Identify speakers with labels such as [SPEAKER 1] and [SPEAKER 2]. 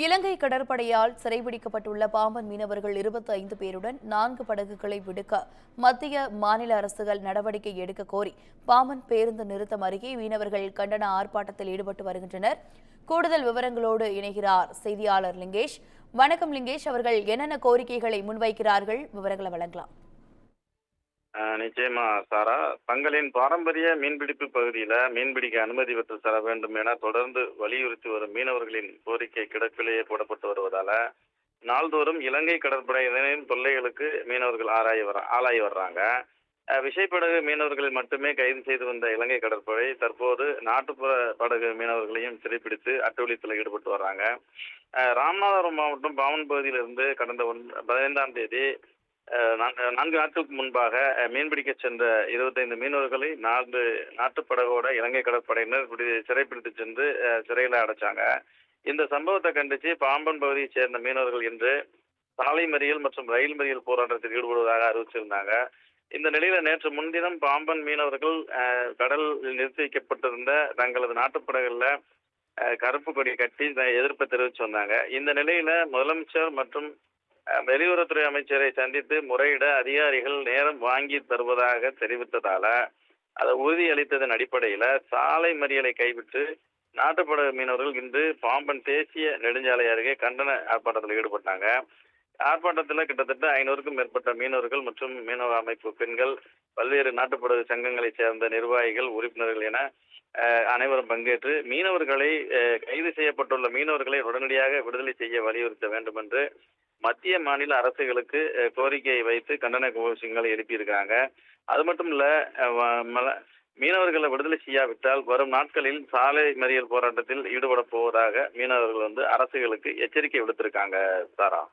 [SPEAKER 1] இலங்கை கடற்படையால் சிறைபிடிக்கப்பட்டுள்ள பாம்பன் மீனவர்கள் இருபத்தி ஐந்து பேருடன் நான்கு படகுகளை விடுக்க மத்திய மாநில அரசுகள் நடவடிக்கை எடுக்க கோரி பாம்பன் பேருந்து நிறுத்தம் அருகே மீனவர்கள் கண்டன ஆர்ப்பாட்டத்தில் ஈடுபட்டு வருகின்றனர். கூடுதல் விவரங்களோடு இணைகிறார் செய்தியாளர் லிங்கேஷ். வணக்கம் லிங்கேஷ் அவர்கள் என்னென்ன கோரிக்கைகளை முன்வைக்கிறார்கள்? விவரங்களை வழங்கலாம்.
[SPEAKER 2] நிச்சயமா சாரா. தங்களின் பாரம்பரிய மீன்பிடிப்பு பகுதியில மீன்பிடிக்க அனுமதி பெற்று தர வேண்டும் என தொடர்ந்து வலியுறுத்தி வரும் மீனவர்களின் கோரிக்கை கிடப்பிலேயே போடப்பட்டு வருவதால நாள்தோறும் இலங்கை கடற்படையினரின் தொல்லைகளுக்கு மீனவர்கள் ஆராய வர ஆளாகி வர்றாங்க. ஆஹ் விசைப்படகு மீனவர்களை மட்டுமே கைது செய்து வந்த இலங்கை கடற்படை தற்போது நாட்டுப்புற படகு மீனவர்களையும் சிறைப்பிடித்து அட்டூழியத்தில் ஈடுபட்டு வர்றாங்க. ராமநாதபுரம் மாவட்டம் பாவன் பகுதியிலிருந்து கடந்த ஒன் பதினைந்தாம் தேதி நான்கு நான்கு நாட்களுக்கு முன்பாக மீன்பிடிக்க சென்ற இருபத்தைந்து மீனவர்களை நான்கு நாட்டுப்படகோட இலங்கை கடற்படையினர் பிடி சிறைப்பிடித்து சென்று சிறையில் சிறையில அடைச்சாங்க. இந்த சம்பவத்தை கண்டித்து பாம்பன் பகுதியைச் சேர்ந்த மீனவர்கள் இன்று சாலை மறியல் மற்றும் ரயில் மறியல் போராட்டத்தில் ஈடுபடுவதாக அறிவிச்சிருந்தாங்க. இந்த நிலையில நேற்று முன்தினம் பாம்பன் மீனவர்கள் கடல் கடலில் நிறுத்தி வைக்கப்பட்டிருந்த தங்களது நாட்டுப்படகுல கருப்பு கொடி கட்டி எதிர்ப்பை தெரிவிச்சு வந்தாங்க. இந்த நிலையில முதலமைச்சர் மற்றும் வெளியுறவுத்துறை அமைச்சரை சந்தித்து முறையிட அதிகாரிகள் நேரம் வாங்கி தருவதாக தெரிவித்ததால அதை உறுதியளித்ததன் அடிப்படையில சாலை மறியலை கைவிட்டு நாட்டுப்பட மீனவர்கள் இன்று பாம்பன் தேசிய நெடுஞ்சாலை அருகே கண்டன ஆர்ப்பாட்டத்தில் ஈடுபட்டாங்க. ஆர்ப்பாட்டத்தில் கிட்டத்தட்ட ஐநூறுக்கும் மேற்பட்ட மீனவர்கள் மற்றும் மீனவ அமைப்பு பெண்கள் பல்வேறு நாட்டுப்படகு சங்கங்களைச் சேர்ந்த நிர்வாகிகள் உறுப்பினர்கள் என அஹ், அனைவரும் பங்கேற்று மீனவர்களை கைது செய்யப்பட்டுள்ள மீனவர்களை உடனடியாக விடுதலை செய்ய வலியுறுத்த வேண்டும் என்று மத்திய மாநில அரசுகளுக்கு கோரிக்கையை வைத்து கண்டன கோஷங்களை எழுப்பியிருக்காங்க. அது மட்டும் இல்ல மல- மீனவர்களை விடுதலை செய்யாவிட்டால் வரும் நாட்களில் சாலை மறியல் போராட்டத்தில் ஈடுபட போவதாக மீனவர்கள் வந்து அரசுகளுக்கு எச்சரிக்கை விடுத்திருக்காங்க சாரா.